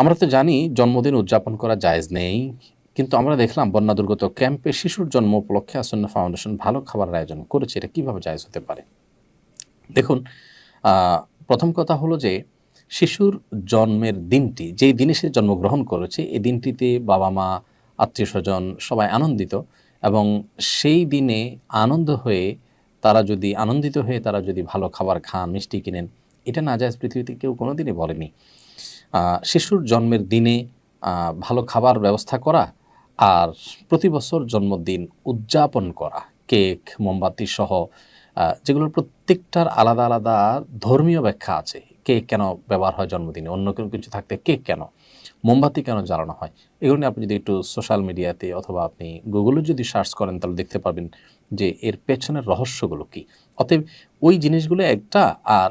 আমরা তো জানি জন্মদিন উদযাপন করা জায়েজ নেই, কিন্তু আমরা দেখলাম বন্যা দুর্গত ক্যাম্পে শিশুর জন্ম উপলক্ষে আসন্ন ফাউন্ডেশন ভালো খাবারের আয়োজন করেছে। এটা কীভাবে জায়জ হতে পারে? দেখুন প্রথম কথা হলো যে শিশুর জন্মের দিনটি, যেই দিনে সে জন্মগ্রহণ করেছে, এই দিনটিতে বাবা মা, আত্মীয় স্বজন সবাই আনন্দিত এবং সেই দিনে আনন্দ হয়ে তারা যদি, আনন্দিত হয়ে তারা যদি ভালো খাবার খান, মিষ্টি কিনেন, এটা না যায় পৃথিবীতে কেউ কোনো দিনই বলেনি। শিশুর জন্মের দিনে ভালো খাবার ব্যবস্থা করা আর প্রতি বছর জন্মদিন উদযাপন করা। কেক, মোমবাতি সহ যেগুলোর প্রত্যেকটার আলাদা আলাদা ধর্মীয় ব্যাখ্যা আছে। কেক কেন ব্যবহার হয় জন্মদিনে? অন্য কোনো কিছু থাকতে কেক কেন? মোমবাতি কেন জ্বালানো হয়? এগুলো আপনি যদি একটু সোশ্যাল মিডিয়াতে অথবা আপনি গুগলে যদি সার্চ করেন, তাহলে দেখতে পারবেন যে এর পেছনের রহস্যগুলো কি। অতএব ওই জিনিসগুলো একটা আর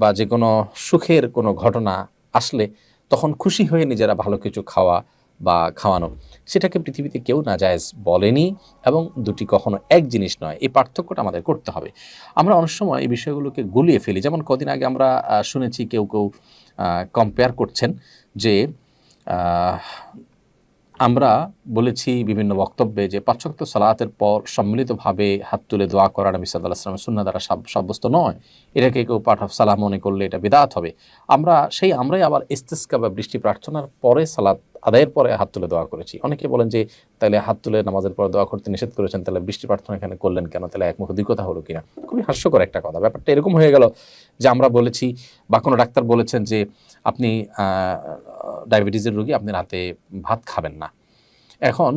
বা যে কোনো সুখের কোনো ঘটনা আসলে তখন খুশি হয়ে নিজেরা ভালো কিছু খাওয়া বা খাওয়ানো, সেটাকে পৃথিবীতে কেউ না জায়েজ বলেনি এবং দুটি কখনো এক জিনিস নয়, এই পার্থক্যটা আমাদের করতে হবে। আমরা অনেক সময় এই বিষয়গুলোকে গুলিয়ে ফেলি। যেমন কদিন আগে আমরা শুনেছি কেউ কেউ কম্পেয়ার করছেন যে আমরা বলেছি বিভিন্ন বক্তব্যে যে পাশ্চাত্য সালাতের পর সম্মিলিতভাবে হাত তুলে দোয়া করা নবী সাল্লাহ আসলামের সুন্না দ্বারা সাব- সাব্যস্ত নয়। এটাকে কেউ পাঠ সালাহ মনে করলে এটা বিদাত হবে। আমরা সেই আমরাই আবার ইস্তেস্কা বা বৃষ্টি প্রার্থনার পরে সালাত আদায়ের পরে হাত তুলে দোয়া করেছি। অনেকে বলেন যে তাহলে হাত তুলে নামাজের পরে দোয়া করতে নিষেধ করেছেন তাহলে বৃষ্টি প্রার্থনা এখানে করলেন কেন? তাহলে একমুখ কথা হলো কিনা? খুবই হাস্যকর একটা কথা। ব্যাপারটা এরকম হয়ে গেল যে আমরা বলেছি বা কোনো ডাক্তার বলেছেন যে, আপনি ডায়াবেটিসের রোগী, আপনি রাতে ভাত খাবেন না। এখন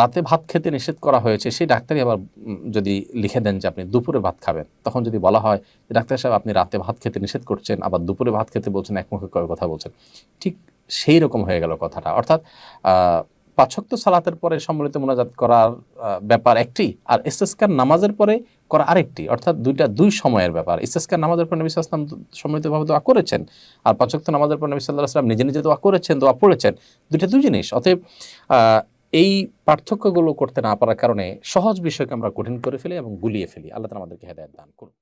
রাতে ভাত খেতে নিষেধ করা হয়েছে, সেই ডাক্তারই আবার যদি লিখে দেন যে আপনি দুপুরে ভাত খাবেন, তখন যদি বলা হয় ডাক্তার সাহেব, আপনি রাতে ভাত খেতে নিষেধ করছেন, আবার দুপুরে ভাত খেতে বলছেন, একমুখে কয়েক কথা বলছেন? ঠিক সেই রকম হয়ে গেল কথাটা। অর্থাৎ পাঁচক্ত সালাতের পরে সম্মিলিত মোনাজাত করার ব্যাপার একটি আর ইস্তেস্কার নামাজের পরে করা আরেকটি। অর্থাৎ দুইটা দুই সময়ের ব্যাপার। ইস্তেস্কার নামাজের পর নবী সাল্লাম সম্মিলিতভাবে দোয়া করেছেন আর পাঁচক্ত নামাজের পর নবী সাল্লাহ নিজে নিজে দোয়া করেছেন, দোয়া পড়েছেন। দুইটা দুই জিনিস। অতএব এই পার্থক্যগুলো করতে না পারার কারণে সহজ বিষয়কে আমরা কঠিন করে ফেলি এবং গুলিয়ে ফেলি। আল্লাহ আমাদেরকে হেদায়ত দান করুন।